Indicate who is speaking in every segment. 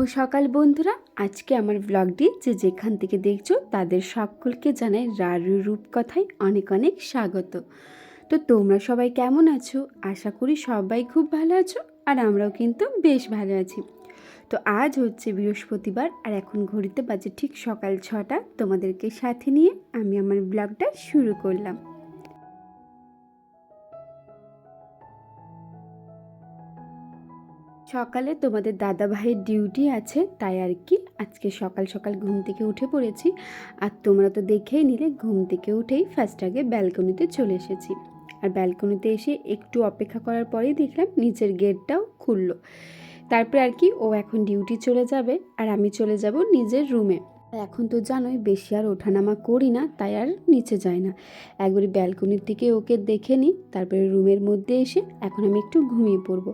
Speaker 1: সকাল বন্ধুরা। আজকে আমার ব্লগটি যে যেখান থেকে দেখছ, তাদের সকলকে জানাই রারু রূপকথায় অনেক অনেক স্বাগত। তো তোমরা সবাই কেমন আছো? আশা করি সবাই খুব ভালো আছো আর আমরাও কিন্তু বেশ ভালো আছি। তো আজ হচ্ছে বৃহস্পতিবার আর এখন ঘড়িতে বাজে ঠিক সকাল ছটা। তোমাদেরকে সাথে নিয়ে আমি আমার ব্লগটা শুরু করলাম। সকালে তোমাদের দাদা ভাইয়ের ডিউটি আছে, তাই আর কি আজকে সকাল সকাল ঘুম থেকে উঠে পড়েছি। আর তোমরা তো দেখেই নিলে, ঘুম থেকে উঠেই ফার্স্ট আগে ব্যালকনিতে চলে এসেছি। আর ব্যালকনিতে এসে একটু অপেক্ষা করার পরেই দেখলাম নিচের গেটটাও খুললো। তারপরে আর কি ও এখন ডিউটি চলে যাবে, আর আমি চলে যাব নিজের রুমে এখন তো জানোই, বেশি আর ওঠানামা করি না, তাই আর নিচে যায় না। একবারে ব্যালকনির দিকে ওকে দেখে নিই, তারপরে রুমের মধ্যে এসে এখন আমি একটু ঘুমিয়ে পড়ব।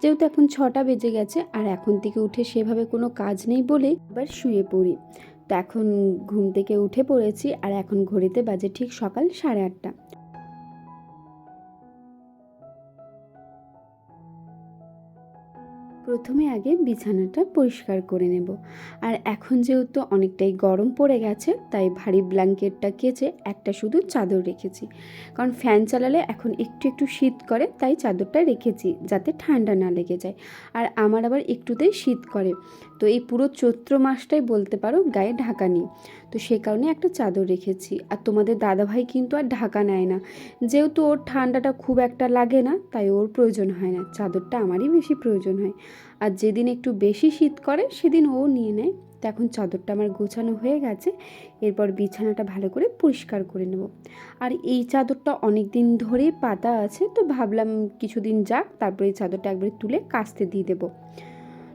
Speaker 1: যেহেতু এখন ছটা বেজে গেছে, আর এখন থেকে উঠে সেভাবে কোনো কাজ নেই বলে আবার শুয়ে পড়ি। তো এখন ঘুম থেকে উঠে পড়েছি, আর এখন ঘড়িতে বাজে ঠিক সকাল সাড়ে আটটা। প্রথমে আগে বিছানাটা পরিষ্কার করে নেব। আর এখন যেহেতু অনেকটাই গরম পড়ে গেছে, তাই ভারী ব্ল্যাঙ্কেটটা কেচে একটা শুধু চাদর রেখেছি। কারণ ফ্যান চালালে এখন একটু একটু শীত করে, তাই চাদরটা রেখেছি যাতে ঠান্ডা না লেগে যায়। আর আমার আবার একটুতেই শীত করে। তো এই পুরো চৈত্র মাসটাই বলতে পারো গায়ে ঢাকা নিই। তো সে কারণে একটা চাদর রেখেছি। আর তোমাদের দাদাভাই কিন্তু আর ঢাকা নেয় না। যেহেতু ওর ঠান্ডাটা খুব একটা লাগে না, তাই ওর প্রয়োজন হয় না। চাদরটা আমারই বেশি প্রয়োজন হয়। আর যেদিন একটু বেশি শীত করে, সেদিন ও নিয়ে নেয়। তো এখন চাদরটা আমার গোছানো হয়ে গেছে। এরপর বিছানাটা ভালো করে পরিষ্কার করে নেব। আর এই চাদরটা অনেক দিন ধরেই পাতা আছে, তো ভাবলাম কিছুদিন যাক, তারপরে এই চাদরটা একবারে তুলে কাস্তে দিয়ে দেবো।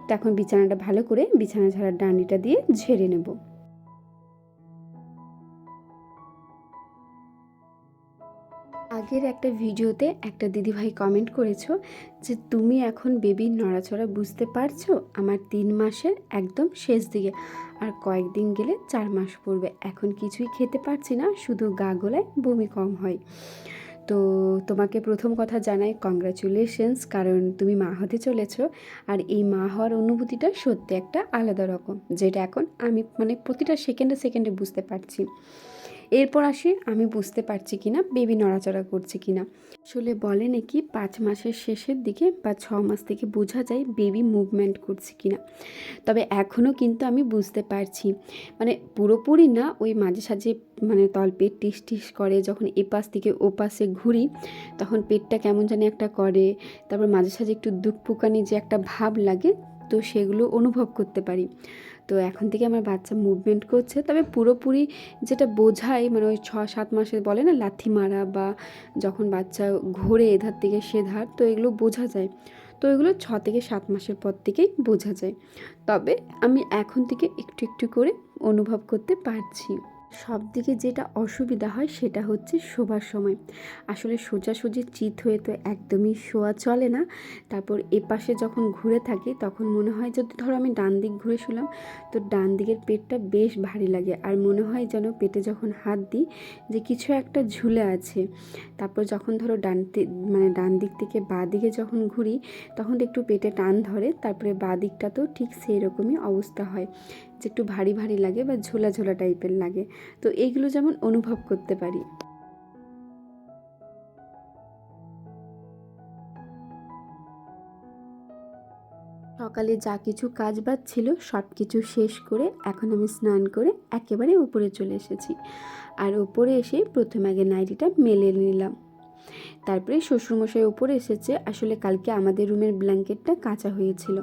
Speaker 1: তো এখন বিছানাটা ভালো করে বিছানা ঝাড়ার ডান্ডিটা দিয়ে ঝেড়ে নেব। আগের একটা ভিডিওতে একটা দিদিভাই কমেন্ট করেছ যে, তুমি এখন বেবির নড়াচড়া বুঝতে পারছ? আমার তিন মাসের একদম শেষ দিকে। আর কয়েকদিন গেলে চার মাস পড়বে। এখন কিছুই খেতে পারছি না, শুধু গা গোলায় বমি কম হয়। তো তোমাকে প্রথম কথা জানাই কংগ্রাচুলেশনস কারণ তুমি মা হতে চলেছ। আর এই মা হওয়ার অনুভূতিটা সত্যি একটা আলাদা রকম, যেটা এখন আমি মানে প্রতিটা সেকেন্ডে সেকেন্ডে বুঝতে পারছি। এরপর আসি, আমি বুঝতে পারছি কি না বেবি নড়াচড়া করছে কি না আসলে বলে নাকি, পাঁচ মাসের শেষের দিকে বা ছ মাস থেকে বোঝা যায় বেবি মুভমেন্ট করছে কি না তবে এখনও কিন্তু আমি বুঝতে পারছি। মানে পুরোপুরি না, ওই মাঝে সাঝে মানে তলপেট টিস টিস করে, যখন এপাশ থেকে ও পাশে ঘুরি, তখন পেটটা কেমন জানি একটা করে, তারপর মাঝে সাঝে একটু দুঃখ পুকানি যে একটা ভাব লাগে, তো সেগুলো অনুভব করতে পারি। তো এখন থেকে আমার বাচ্চা মুভমেন্ট করছে। তবে পুরোপুরি যেটা বোঝায় মানে ওই ছ সাত মাসে বলে না, লাথি মারা বা যখন বাচ্চা ঘোরে এধার থেকে সেধার, তো এগুলো বোঝা যায়। তো এগুলো ছ থেকে সাত মাসের পর থেকেই বোঝা যায়। তবে আমি এখন থেকে একটু একটু করে অনুভব করতে পারছি। সব দিকে যেটা অসুবিধা হয় সেটা হচ্ছে শোবার সময়। আসলে সোজাসুজি চিত হয়ে তো একদমই শোয়া চলে না। তারপর এপাশে যখন ঘুরে থাকি তখন মনে হয় যদি ধরো আমি ডান দিক ঘুরে শুলাম তো ডান দিকের পেটটা বেশ ভারী লাগে। আর মনে হয় যেন পেটে যখন হাত দিই যে কিছু একটা ঝুলে আছে। তারপর যখন ধরো ডান মানে ডান দিক থেকে বা দিকে যখন ঘুরি, তখন একটু পেটে টান ধরে, তারপরে বা তো ঠিক সেই রকমই অবস্থা হয়। যে একটু ভারী ভারী লাগে বা ঝোলা ঝোলা টাইপের লাগে। তো এইগুলো যেমন অনুভব করতে পারি। সকালে যা কিছু কাজ বাজ ছিল সব কিছু শেষ করে এখন আমি স্নান করে একেবারে উপরে চলে এসেছি। আর উপরে এসে প্রথমে আগে নাইটিটা মেলে নিলাম। তারপরে শ্বশুরমশাই উপরে এসেছে। আসলে কালকে আমাদের রুমের ব্ল্যাঙ্কেটটা কাঁচা হয়েছিল।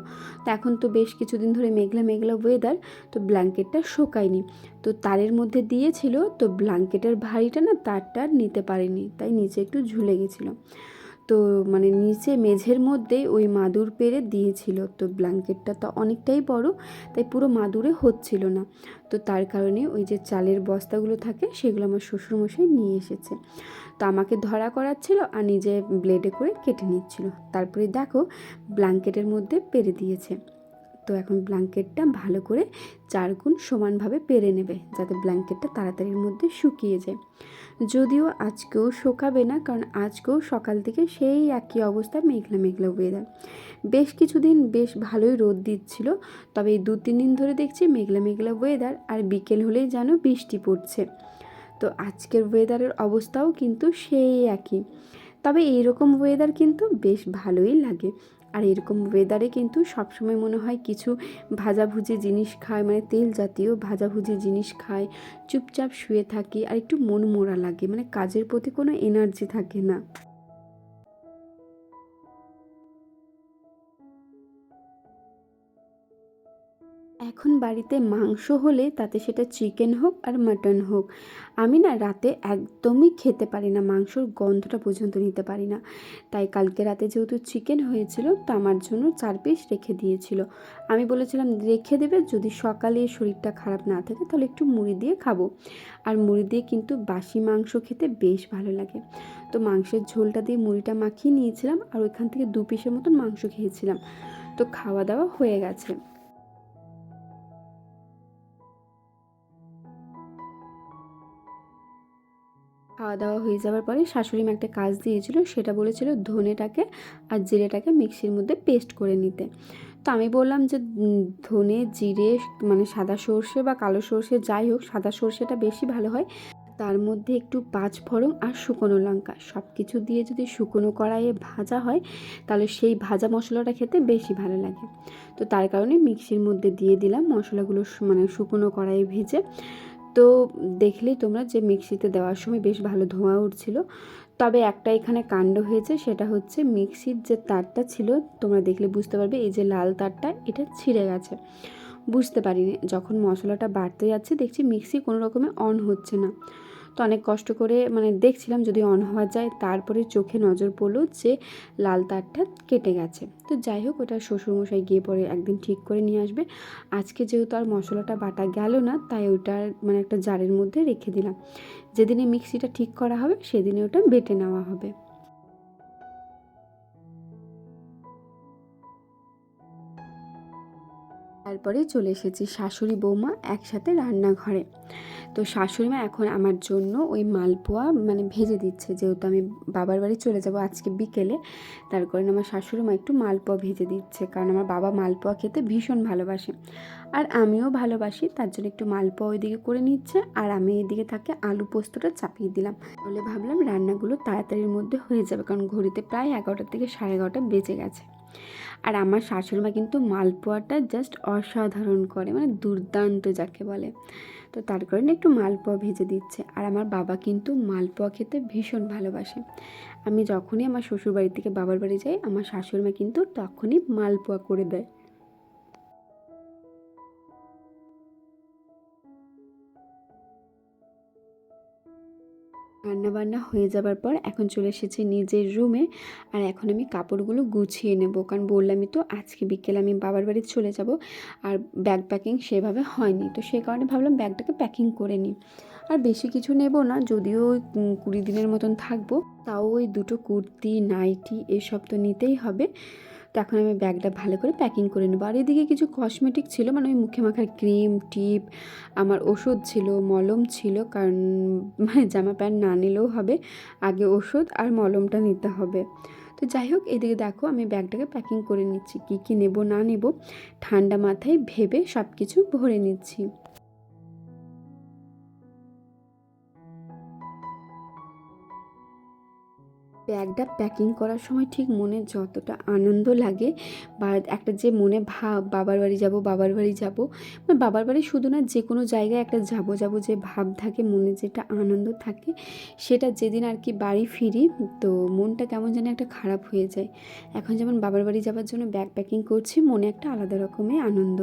Speaker 1: তো এখন তো বেশ কিছুদিন ধরে মেঘলা মেঘলা ওয়েদার তো ব্ল্যাঙ্কেটটা শোকায়নি। তো তারের মধ্যে দিয়েছিল, তো ব্ল্যাঙ্কেটের ভারীটা না তারটা নিতে পারেনি, তাই নিচে একটু ঝুলে গেছিল। তো মানে নিচে মেঝের মধ্যে ওই মাদুর পেরে দিয়েছিল। তো ব্ল্যাঙ্কেটটা তো অনেকটাই বড়, তাই পুরো মাদুরে হচ্ছিল না। তো তার কারণে ওই যে চালের বস্তাগুলো থাকে, সেগুলো আমার শ্বশুরমশাই নিয়ে এসেছে। তো আমাকে ধরা করাচ্ছিল আর নিজে ব্লেডে করে কেটে নিচ্ছিল। তারপরে দেখো ব্ল্যাঙ্কেটের মধ্যে পেরে দিয়েছে। তো এখন ব্ল্যাঙ্কেটটা ভালো করে চার গুণ সমানভাবে পেরে নেবে, যাতে ব্ল্যাঙ্কেটটা তাড়াতাড়ির মধ্যে শুকিয়ে যায়। যদিও আজকেও শোকাবে না, কারণ আজকেও সকাল থেকে সেই একই অবস্থা, মেঘলা মেঘলা ওয়েদার বেশ কিছুদিন বেশ ভালোই রোদ দিচ্ছিল, তবে এই দু তিন দিন ধরে দেখছি মেঘলা মেঘলা ওয়েদার আর বিকেল হলেই যেন বৃষ্টি পড়ছে। তো আজকের ওয়েদারের অবস্থাও কিন্তু সেই একই। তবে এইরকম ওয়েদার কিন্তু বেশ ভালোই লাগে। আর এরকম ওয়েদারে কিন্তু সবসময় মনে হয় কিছু ভাজাভুজি জিনিস খায় মানে তেল জাতীয় ভাজাভুজি জিনিস খায়, চুপচাপ শুয়ে থাকি আর একটু মন মোড়া লাগে মানে কাজের প্রতি কোনো এনার্জি থাকে না। এখন বাড়িতে মাংস হলে তাতে সেটা চিকেন হোক আর মাটন হোক। আমি না রাতে একদমই খেতে পারি না, মাংসর গন্ধটা পর্যন্ত নিতে পারি না। তাই কালকে রাতে যেহেতু চিকেন হয়েছিল, তো আমার জন্য চার পিস রেখে দিয়েছিল। আমি বলেছিলাম, রেখে দেবে, যদি সকালে শরীরটা খারাপ না থাকে, তাহলে একটু মুড়ি দিয়ে খাব। আর মুড়ি দিয়ে কিন্তু বাসি মাংস খেতে বেশ ভালো লাগে। তো মাংসের ঝোলটা দিয়ে মুড়িটা মাখিয়ে নিয়েছিলাম আর ওইখান থেকে দু পিসের মতন মাংস খেয়েছিলাম। তো খাওয়া দাওয়া হয়ে গেছে। খাওয়া দাওয়া হয়ে যাওয়ার পরে শাশুড়ি মা একটা কাজ দিয়েছিল, সেটা বলেছিল ধনেটাকে আর জিরেটাকে মিক্সির মধ্যে পেস্ট করে নিতে। তো আমি বললাম যে ধনে, জিরে মানে সাদা সর্ষে বা কালো সর্ষে যাই হোক, সাদা সর্ষেটা বেশি ভালো হয়। তার মধ্যে একটু পাঁচ ফোড়ন আর শুকনো লঙ্কা। সব কিছু দিয়ে যদি শুকনো কড়াইয়ে ভাজা হয়, তাহলে সেই ভাজা মশলাটা খেতে বেশি ভালো লাগে। তো তার কারণে মিক্সির মধ্যে দিয়ে দিলাম মশলাগুলো মানে শুকনো কড়াইয়ে ভেজে। তো দেখলেই তোমরা যে মিক্সিতে দেওয়ার সময় বেশ ভালো ধোঁয়া উঠছিল। তবে একটা এখানে কাণ্ড হয়েছে, সেটা হচ্ছে মিক্সির যে তারটা ছিল, তোমরা দেখলে বুঝতে পারবে, এই যে লাল তারটা, এটা ছিঁড়ে গেছে। বুঝতে পারিনি, যখন মশলাটা বাড়তে যাচ্ছে, দেখছি মিক্সি কোনো রকমে অন হচ্ছে না। তো অনেক কষ্ট করে মানে দেখছিলাম যদি অন হওয়া যায়, তারপরে চোখে নজর পড়ল যে লাল তারটা কেটে গেছে। তো যাই হোক, ওটা শ্বশুরমশাই গিয়ে পরে একদিন ঠিক করে নিয়ে আসবে। আজকে যেহেতু আর মশলাটা বাটা গেল না, তাই ওটার মানে একটা জারের মধ্যে রেখে দিলাম। যেদিনে মিক্সিটা ঠিক করা হবে, সেদিনে ওটা বেটে নেওয়া হবে। তারপরে চলে এসেছি শাশুড়ি বৌমা একসাথে রান্নাঘরে। তো শাশুড়ি মা এখন আমার জন্য ওই মালপোয়া মানে ভেজে দিচ্ছে। যেহেতু আমি বাবার বাড়ি চলে যাব আজকে বিকেলে, তার কারণে আমার শাশুড়ি মা একটু মালপোয়া ভেজে দিচ্ছে। কারণ আমার বাবা মালপোয়া খেতে ভীষণ ভালোবাসে। আর আমিও ভালোবাসি, তার জন্য একটু মালপোয়া ওইদিকে করে নিচ্ছে। আর আমি এদিকে তাকে আলু পোস্তটা চাপিয়ে দিলাম। বলে ভাবলাম রান্নাগুলো তাড়াতাড়ির মধ্যে হয়ে যাবে, কারণ ঘড়িতে প্রায় এগারোটার থেকে সাড়ে এগারোটা বেজে গেছে। আর আমার শাশুড়িমা কিন্তু মালপোয়াটা জাস্ট অসাধারণ করে মানে দুর্দান্ত যাকে বলে। তো তার কারণে একটু মালপোয়া ভেজে দিচ্ছে। আর আমার বাবা কিন্তু মালপোয়া খেতে ভীষণ ভালোবাসে। আমি যখনই আমার শ্বশুর বাড়ি থেকে বাবার বাড়ি যাই, আমার শাশুড়িমা কিন্তু তখনই মালপোয়া করে দেয়। রান্নাবান্না হয়ে যাবার পর এখন চলে এসেছি নিজের রুমে। আর এখন আমি কাপড়গুলো গুছিয়ে নেব। কারণ বললামই তো, আজকে বিকেলে আমি বাবার বাড়ি চলে যাব আর ব্যাগ প্যাকিং সেভাবে হয়নি। তো সে কারণে ভাবলাম ব্যাগটাকে প্যাকিং করে নিই। আর বেশি কিছু নেব না, যদিও ওই কুড়ি দিনের মতন থাকব। তাও ওই দুটো কুর্তি, নাইটি, এসব তো নিতেই হবে। তো এখন আমি ব্যাগটা ভালো করে প্যাকিং করে নেব। আর এদিকে কিছু কসমেটিক ছিল মানে ওই মুখে মাখার ক্রিম টিপ আমার ওষুধ ছিল, মলম ছিল, কারণ মানে জামা প্যান্ট না নিলেও হবে, আগে ওষুধ আর মলমটা নিতে হবে। তো যাই হোক, এদিকে দেখো আমি ব্যাগটাকে প্যাকিং করে নিচ্ছি, কী কী নেব না নেব, ঠান্ডা মাথায় ভেবে সব কিছু ভরে নিচ্ছি। ব্যাগটা প্যাকিং করার সময় ঠিক মনে যতটা আনন্দ লাগে বা একটা যে মনে ভাব, বাবার বাড়ি যাব, বাবার বাড়ি যাব মানে বাবার বাড়ি শুধু না, যে কোনো জায়গায় একটা যাব যাব যে ভাব থাকে, মনে যেটা আনন্দ থাকে, সেটা যেদিন আর কি বাড়ি ফিরি, তো মনটা কেমন যেন একটা খারাপ হয়ে যায়। এখন যেমন বাবার বাড়ি যাওয়ার জন্য ব্যাগ প্যাকিং করছি, মনে একটা আলাদা রকমের আনন্দ।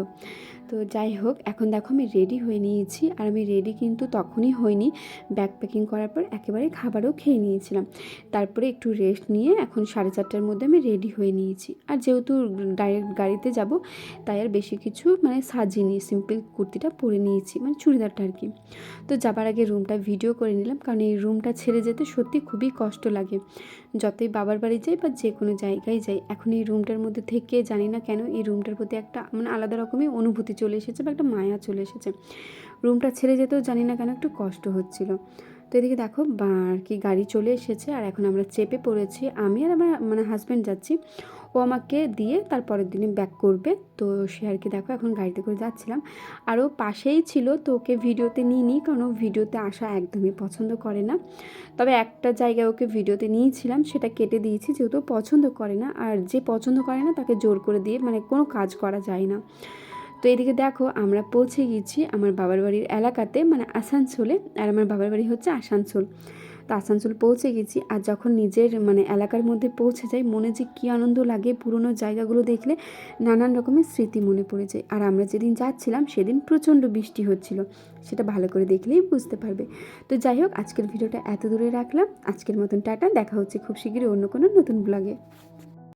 Speaker 1: তো যাই হোক, এখন দেখো আমি রেডি হয়ে নিয়েছি, আর আমি রেডি কিন্তু তখনই হইনি ব্যাগ প্যাকিং করার পর একেবারে খাবারও খেয়ে নিয়েছিলাম। তারপরে একটু রেস্ট নিয়ে এখন সাড়ে চারটার মধ্যে আমি রেডি হয়ে নিয়েছি। আর যেহেতু ডাইরেক্ট গাড়িতে যাব, তাই আর বেশি কিছু মানে সাজিয়ে নিয়ে সিম্পল কুর্তিটা পরে নিয়েছি মানে চুড়িদারটা আর কি। তো যাবার আগে রুমটা ভিডিও করে নিলাম, কারণ এই রুমটা ছেড়ে যেতে সত্যি খুবই কষ্ট লাগে। যতই বাবার বাড়ি যাই বা যে কোনো জায়গায় যাই, এখন এই রুমটার মধ্যে থেকে জানি না কেন এই রুমটার প্রতি একটা মানে আলাদা রকমই অনুভূতি চলে এসেছে বা একটা মায়া চলে এসেছে। রুমটা ছেড়ে যেতেও জানি না কেন একটু কষ্ট হচ্ছিল। তো এদিকে দেখো আর কি গাড়ি চলে এসেছে, আর এখন আমরা চেপে পড়েছি আমি আর আমার মানে হাজব্যান্ড যাচ্ছি। ও আমাকে দিয়ে তার পরের দিনে ব্যাক করবে। তো সে আর কি দেখো, এখন গাড়িতে করে যাচ্ছিলাম। আর ও পাশেই ছিল, তো ওকে ভিডিওতে নিয়ে নিই কারণ ও ভিডিওতে আসা একদমই পছন্দ করে না। তবে একটা জায়গায় ওকে ভিডিওতে নিয়েছিলাম, সেটা কেটে দিয়েছি, যেহেতু পছন্দ করে না। আর যে পছন্দ করে না, তাকে জোর করে দিয়ে মানে কোনো কাজ করা যায় না। তো এদিকে দেখো, আমরা পৌঁছে গেছি আমার বাবার বাড়ির এলাকাতে মানে আসানসোলে। আর আমার বাবার বাড়ি হচ্ছে আসানসোল। তো আসানসোল পৌঁছে গেছি আর যখন নিজের মানে এলাকার মধ্যে পৌঁছে যাই, মনে যে কী আনন্দ লাগে পুরনো জায়গাগুলো দেখলে নানান রকমের স্মৃতি মনে পড়ে যায়। আর আমরা যেদিন যাচ্ছিলাম, সেদিন প্রচণ্ড বৃষ্টি হচ্ছিল। সেটা ভালো করে দেখলেই বুঝতে পারবে। তো যাই হোক, আজকের ভিডিওটা এত দূরে রাখলাম। আজকের মতন টাটা, দেখা হচ্ছে খুব শীঘ্রই অন্য কোনো নতুন ব্লগে